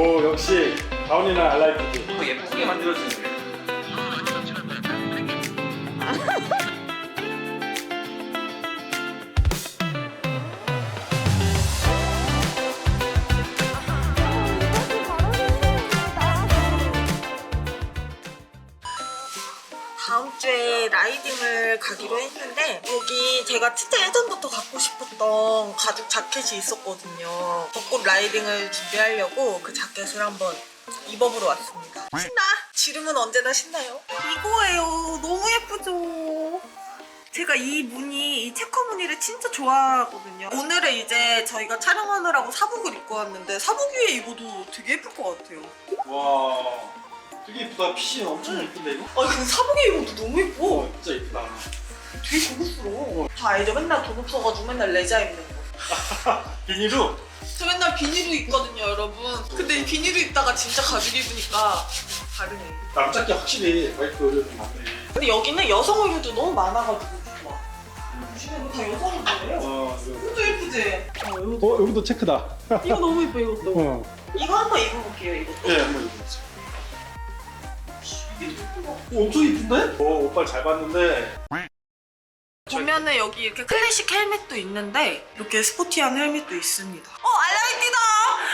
오 역시 다운이나 알라이프지 더 예쁘게 만들어주는데. 다음 주에 라이딩을 가기로 했는데 여기 제가 진짜 예전부터 갖고 싶었던 가죽 자켓이 있었거든요. 벚꽃 라이딩을 준비하려고 그 자켓을 한번 입어보러 왔습니다. 신나! 지름은 언제나 신나요. 이거예요. 너무 예쁘죠? 제가 이 무늬, 이 체커 무늬를 진짜 좋아하거든요. 오늘은 이제 저희가 촬영하느라고 사복을 입고 왔는데 사복 위에 입어도 되게 예쁠 것 같아요. 와 되게 이쁘다 핏이 엄청 응. 예쁜데 이거? 아 근데 사복에 입어도 너무 예뻐. 어 진짜 이쁘다 되게 고급스러워. 다 알죠? 맨날 돈 없어가지고 맨날 레자 입는 거. 비닐로? 저 맨날 비닐로 입거든요, 여러분. 근데 이 비닐로 입다가 진짜 가죽 입으니까 다르네. 남자께 확실히 마이크 의료는 맞네 근데 여기는 여성 의류도 너무 많아가지고 좋아. 보시면 이거 다 여성 의류예요. 어 이거 이것도 예쁘지? 어, 이거, 어 여기도 체크다 이거 너무 예뻐, 이것도. 어. 이거 한번 입어볼게요, 이것도. 네 한번 입어보세요 예쁘다. 오, 엄청 이쁜데? 오 오빠 잘 봤는데 보면은 여기 이렇게 클래식 헬멧도 있는데 이렇게 스포티한 헬멧도 있습니다. 어, 알라이티다!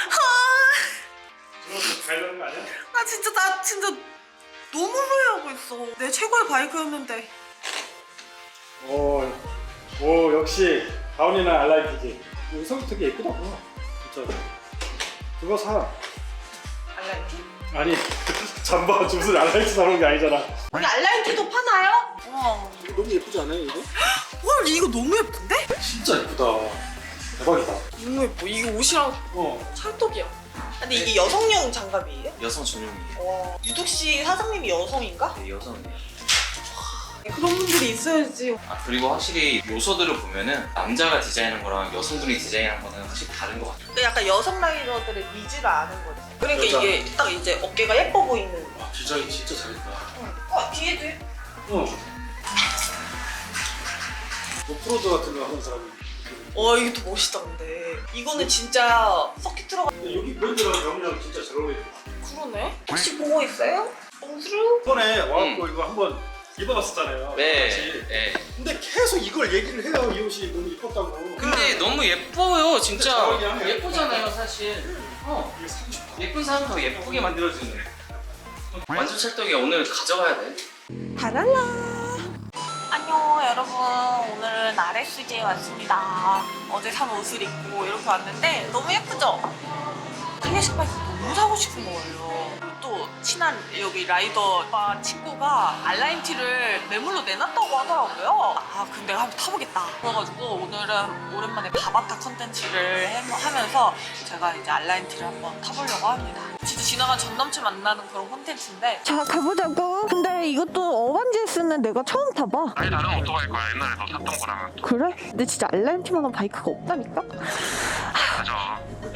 아, 저거 잘 되는 거 아니야? 나 진짜 나 진짜 너무 후회하고 있어. 내 최고의 바이크였는데. 오, 오 역시 다운이나 알라이프지 의상 되게 예쁘다고 진짜 그거 사 알라이티? 아니 잠바 무슨 알라이프 나오는 게 아니잖아 여기 알라이티도 파나요? 와. 이거 너무 예쁘지 않아요 이거? 헐 이거 너무 예쁜데? 진짜 예쁘다 대박이다 너무 예뻐. 이거 옷이랑 어 찰떡이야. 근데 이게 여성용 장갑이에요? 여성 전용이에요. 와. 유독 씨 사장님이 여성인가? 네, 여성이에요. 그런 분들이 있어야지. 아 그리고 확실히 요소들을 보면은 남자가 디자인한 거랑 여성분이 디자인한 거는 확실히 다른 것 같아요. 근데 약간 여성 라이더들의 니즈를 아는 거지. 그러니까 맞아. 이게 딱 이제 어깨가 예뻐 보이는. 와, 디자인 진짜 잘했다 어 뒤에도 예- 어 오프로드 같은 거 하는 사람이 와 이게 더 멋있다 근데. 이거는 진짜 서킷 들어가. 근데 여기 브랜드랑 병이랑 진짜 잘 어울리죠 그러네. 혹시 보고 있어요? 봉수루? 이번에 와갖고 이거 한번 입어봤었잖아요 네. 같이. 네. 근데 계속 이걸 얘기를 해요 이 옷이 너무 이뻤다고 근데 너무 예뻐요, 진짜. 예쁘잖아요, 사실. 어. 사고 예쁜 사람 더 예쁘게 만들어주는. 완전 찰떡이 오늘 가져가야 돼. 바랄라. 안녕 여러분 오늘은 RSG에 왔습니다 어제 산 옷을 입고 이렇게 왔는데 너무 예쁘죠? 클래식 바이크 너무 사고 싶은 거예요 또 친한 여기 라이더 오빠 친구가 알라인티를 매물로 내놨다고 하더라고요. 아 그럼 내가 한번 타보겠다. 그래가지고 오늘은 오랜만에 바바타 컨텐츠를 해- 하면서 제가 이제 알라인티를 한번 타보려고 합니다. 진짜 지나간 전 남친 만나는 그런 콘텐츠인데. 자 가보자고. 근데 이것도 어반지에스는 내가 처음 타봐. 아니 나는 오토바이 거야. 옛날에 너 탔던 거라면 그래? 근데 진짜 알라인티만한 바이크가 없다니까? 맞아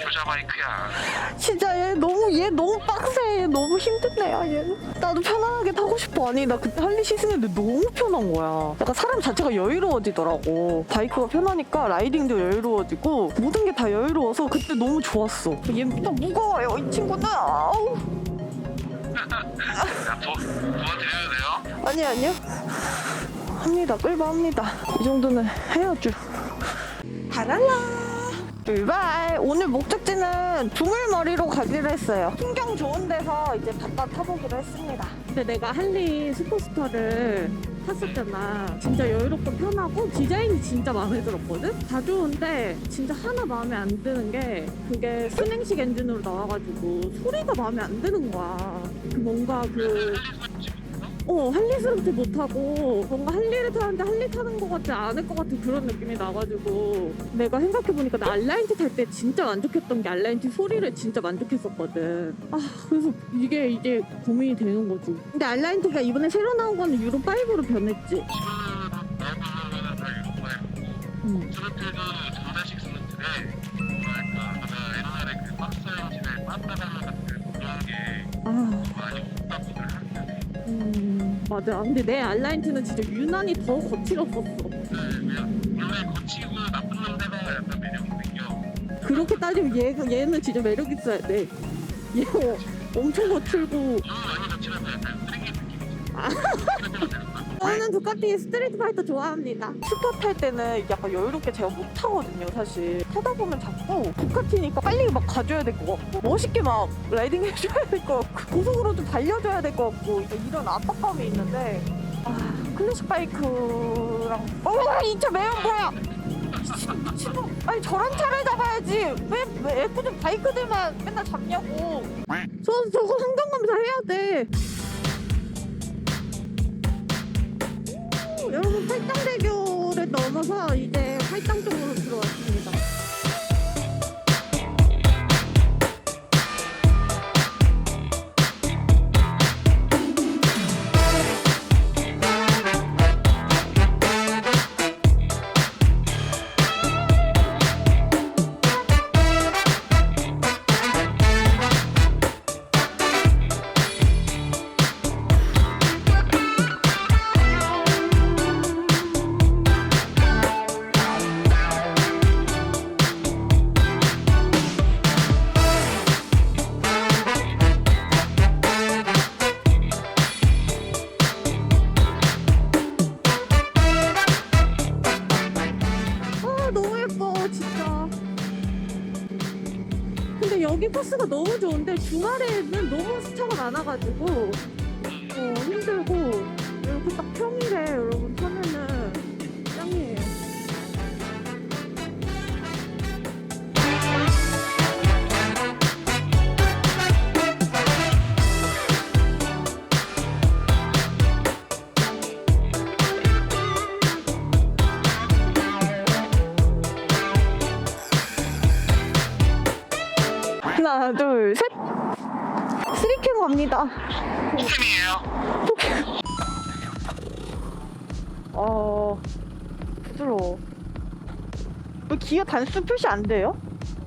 효자 바이크야. 진짜 얘 너무 얘 너무 빡세. 얘 너무 힘든 애야 얘. 나도 편안하게 타고 싶어. 아니 나 그때 할리 시승했는데 너무 편한 거야. 약간 사람 자체가 여유로워지더라고. 바이크가 편하니까 라이딩도 여유로워지고 모든 게 다 여유로워서 그때 너무 좋았어. 얘또 무거워요 이 친구는 아우. 야 도, 도와드려야 돼요? 아니 아니요. 합니다. 끌바 합니다. 이 정도는 해야죠. 바랄라 출발. 오늘 목적지는 두물머리로 가기로 했어요. 풍경 좋은 데서 이제 바다 타보기로 했습니다. 근데 내가 할리 슈퍼스타를 탔었잖아. 진짜 여유롭고 편하고 디자인이 진짜 마음에 들었거든? 다 좋은데 진짜 하나 마음에 안 드는 게 그게 순행식 엔진으로 나와가지고 소리가 마음에 안 드는 거야. 그 뭔가 그 어, 할리스럽지 못하고 뭔가 할리를 타는데 할리 타는 것 같지 않을 것 같은 그런 느낌이 나가지고 내가 생각해보니까 나 알라인티 탈 때 진짜 만족했던 게 알라인티 소리를 진짜 만족했었거든. 아 그래서 이게 이제 고민이 되는 거지. 근데 알라인티가 이번에 새로 나온 거는 유로 5로 변했지? 지금 나이브는 다 유로 바이크고 응. 스루트도 전자식 스루트래 뭐랄까 내가 옛날에 그 박스 엔진의 빤따라 같은 그런 게 아. 많이 없다고들 하는데 음, 맞아. 근데 내 알라인티는 진짜 유난히 더 거칠었었어. 원래 거치고 나쁜 남자가 약간 매력 느껴 그렇게 따지면 얘, 얘는 진짜 매력 있어야 돼. 얘 어, 엄청 거칠고 너 저는 두카티 스트리트 파이터 좋아합니다. 슈퍼 탈 때는 약간 여유롭게 제가 못 타거든요, 사실. 타다 보면 자꾸 두카티니까 빨리 막 가줘야 될 것 같고, 멋있게 막 라이딩 해줘야 될 것 같고, 고속으로 좀 달려줘야 될 것 같고, 이런 압박감이 있는데, 아, 클래식 바이크랑, 어, 이 차 매연 뭐야! 미친놈. 아니, 저런 차를 잡아야지. 왜, 왜 애꿎은 바이크들만 맨날 잡냐고. 저, 저거 환경검사 해야 돼. 팔당대교를 넘어서 이제 팔당 쪽으로 들어왔습니다. 근데 여기 코스가 너무 좋은데 주말에는 너무 스차가 많아가지고 어, 힘들고 이렇게 딱 평일에 여러분 타면 하나 둘 셋. 스리캠 갑니다. 홈이에요. 어 부드러워. 왜 기어 단수 표시 안 돼요?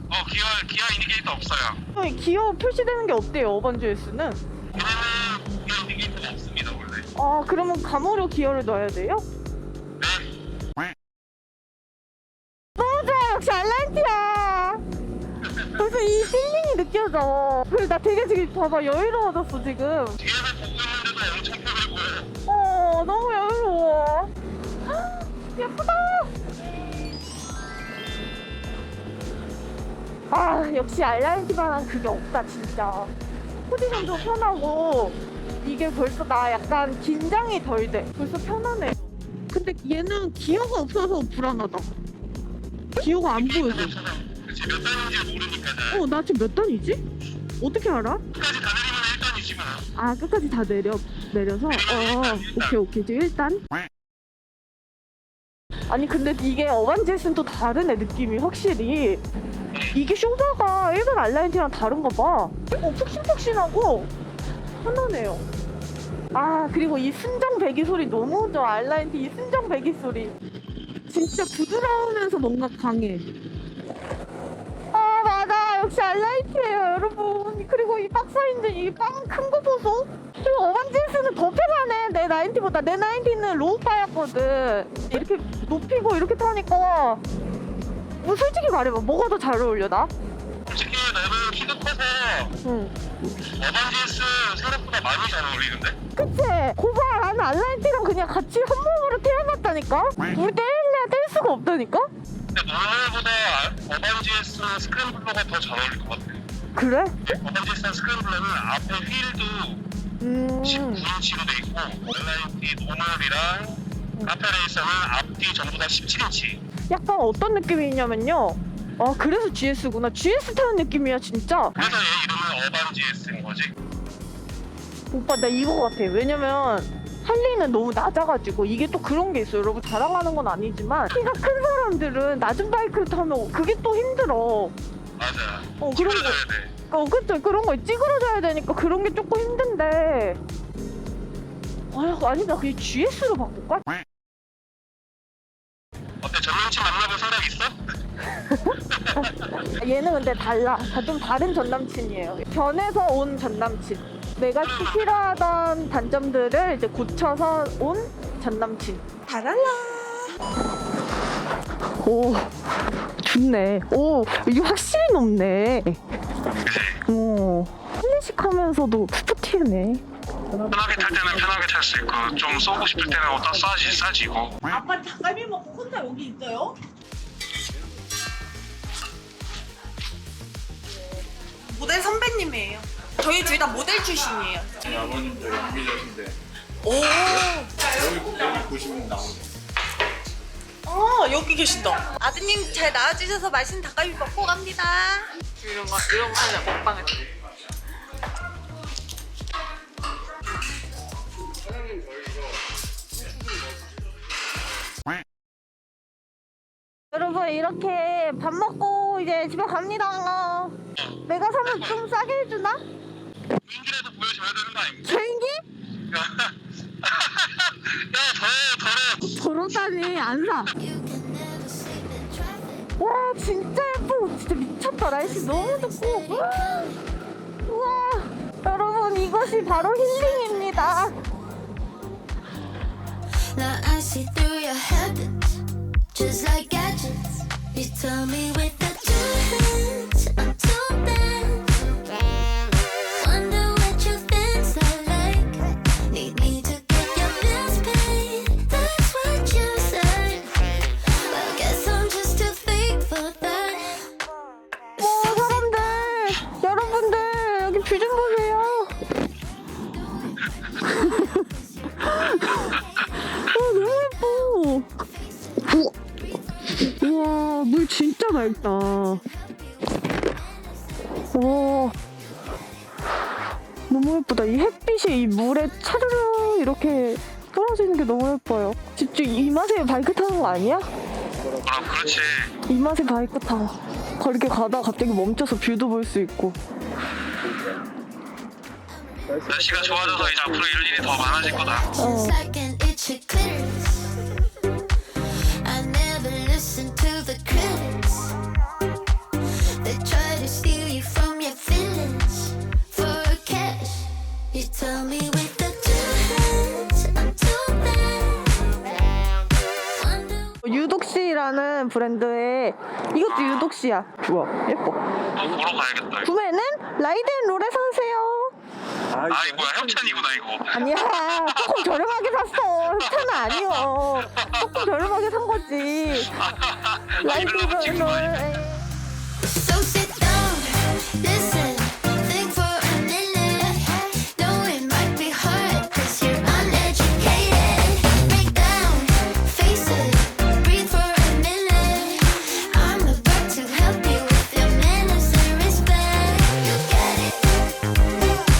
어 기어 기어 인디케이터 없어요. 어, 기어 표시되는 게 없대요 어반주에스는. 왜냐면 기어 인디케이터가 없습니다 원래. 아 그러면 감으로 기어를 넣어야 돼요? 느껴져. 그래 나 되게 지금 봐봐 여유로워졌어 지금. 뒤에서 보고 있는데도 엄청 편하고. 어 너무 여유로워. 헉, 예쁘다. 아 역시 알라인티만한 그게 없다 진짜. 포지션도 편하고 이게 벌써 나 약간 긴장이 덜 돼. 벌써 편하네. 근데 얘는 기어가 없어서 불안하다. 기어가 안 보여서. 그치 몇 단인지 모르니까 잘. 어 나 지금 몇 단이지? 어떻게 알아? 끝까지 다 내리면 1단이지 뭐. 아 끝까지 다 내려 내려서 어 오케이 오케이 이제 일단 아니 근데 이게 어반젯은 또 다르네 느낌이 확실히 이게 쇼바가 일반 알라인티랑 다른가 봐. 어 푹신푹신하고 편하네요. 아 그리고 이 순정 배기 소리 너무 좋아 알라인티 이 순정 배기 소리 진짜 부드러우면서 뭔가 강해. 알라이트예요 여러분. 그리고 이 박스인데 이 빵 큰 거 보소. 그리고 어반지스는 더 편하네 내 나인티보다. 내 나인티는 로우파였거든. 이렇게 높이고 이렇게 타니까. 뭐 솔직히 말해봐. 뭐가 더 잘 어울려 나? 솔직히 나는 키도 커서 응. 어반지스 생각보다 많이 잘 어울리는데? 그치? 고봐 나는 알라이트랑 그냥 같이 한 몸으로 태어났다니까? 우리 뗄래야 뗄 수가 없다니까 근데 노멀보다 어반지스 스크램블러가 더 잘 어울릴 것 같아. 그래? 어반지스 스크램블러는 앞에 휠도 음 19인치로 돼 있고 온라인티 노멀이랑 카페 레이서는 앞뒤 전부 다 17인치. 약간 어떤 느낌이 있냐면요 아 그래서 GS구나 GS 타는 느낌이야 진짜 그래서 얘 이름은 어반지스인 거지. 오빠 나 이거 같아 왜냐면 할리는 너무 낮아가지고 이게 또 그런 게 있어요. 여러분 자랑하는 건 아니지만 키가 큰 사람들은 낮은 바이크를 타면 그게 또 힘들어. 맞아. 어 그런 거 찌그러져야 돼. 어 그쵸. 그런 거 찌그러져야 되니까 그런 게 조금 힘든데. 아 아니 나 그냥 GS로 바꿀까? 어때? 전 남친 만나본 사람 있어? 얘는 근데 달라. 다좀 다른 전 남친이에요. 변해서 온 전 남친 내가 싫어하던 단점들을 이제 고쳐서 온 전남친 달랄라 오 좋네 오 이게 확실히 높네 오 클래식하면서도 스포티하네. 편하게 탈 때는 편하게 탈 수 있고 좀 쏘고 싶을 때는 어디다 싸지 싸지고 아빠 닭갈비 먹고 혼자 여기 있어요? 모델 선배님이에요. 저희 둘 다 모델 출신이에요. 아버님도 연기자신데 오, 여기 여기 보시면 나오네. 아 여기 계신다. 아드님 잘 나와주셔서 맛있는 닭갈비 먹고 갑니다. 이런 거 이런 거 하냐 먹방을. 여러분 이렇게 밥 먹고 이제 집에 갑니다. 내가 사면 좀 싸게 해주나? 인기라도 보여줘야 되는 거 아닙니까? 개인기? 야 더러 더러 저러다니 안 사. 와 진짜 예뻐. 진짜 미쳤다. 날씨 너무 덥고. 우와. 우와. 여러분 이것이 바로 힐링입니다. Now I see through your habits, just like gadgets. You tell me with 예쁘다. 이 햇빛이 이 물에 차르르 이렇게 떨어지는 게 너무 예뻐요. 진짜 이 맛에 바이크 타는 거 아니야? 그럼 그렇지 이 맛에 바이크 타. 거리게 가다가 갑자기 멈춰서 뷰도 볼 수 있고. 날씨가 좋아져서 이제 앞으로 이럴 일이 더 많아질 거다 Just 유독씨라는 브랜드의 이것도 유독씨야. 좋아, 예뻐. 또 보러 가야겠다 구매는 라이덴 롤에서 하세요. 아이 뭐야 협찬이구나 이거 아니야, 조금 저렴하게 샀어. 협찬은 아니요. 조금 저렴하게 산 거지. 라이덴 롤. So sit down, listen.